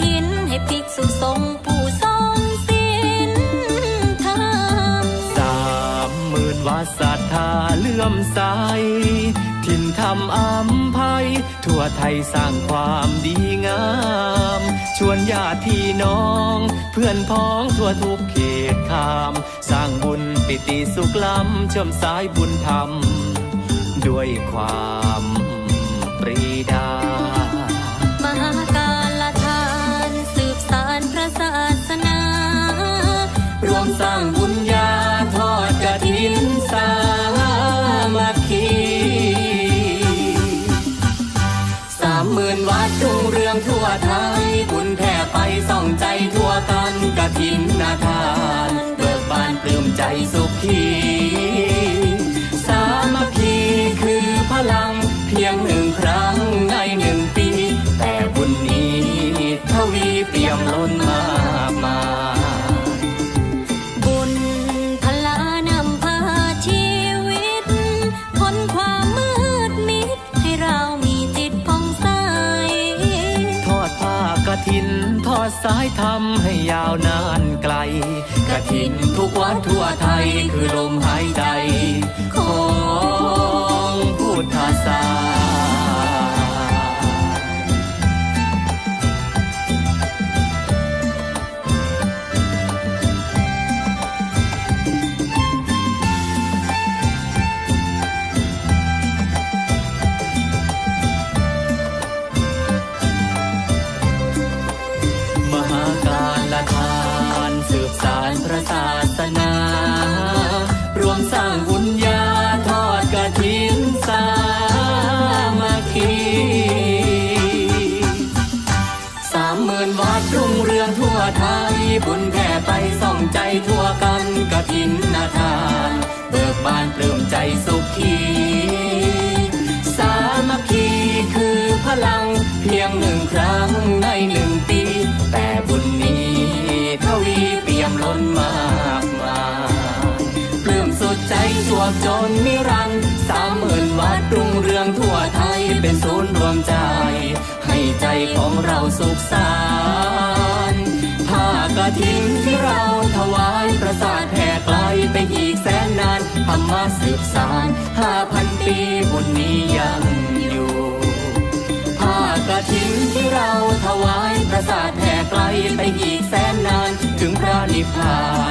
ทินให้ภิกษุสงฆ์ผู้ทรงศีลธรรมสามหมื่นวาสัทธาเลื่อมใสถิ่นธรรมอัมภัย ทั่วไทยสร้างความดีงาม ชวนญาติพี่น้อง เพื่อนพ้องทั่วทุกเขตคาม สร้างบุญปิติสุขล้ำช่อมสายบุญธรรม ด้วยความานพระศาสนา รวมสร้างบุญญาทอดกระถินสามัคคีสามหมื่นวัดรุ่งเรืองทั่วไทย บุญแผ่ไปส่องใจทั่วกันกระถินนาทานเบิกบานปลื้มใจสุขี ถินทอดสายทำให้ยาวนานไกลกระถินทุกวัดทั่วไทยคือลมหายใจขอ บุญแผ่ไปส่องใจทั่วกันกระถินนาทาน เบิกบานปลื้มใจสุขี สามัคคีคือพลังเพียงหนึ่งครั้งในหนึ่งปี แต่บุญนี้ทวีเปี่ยมล้นมากมายปลื้มสุดใจจวบจนนิรันดร์สามหมื่นวัดรุ่งเรืองทั่วไทยเป็นศูนย์รวมใจ ให้ใจของเราสุขสานผ้า กระถินที่เราถวายประสาทแผ่ไกลไปอีกแสนนานธรรมะสืบสานห้าพันปีบุญนี้ยังอยู่ผ้ากระถินที่เราถวายประสาทแผ่ไกลไปอีกแสนนานถึงพระนิพพาน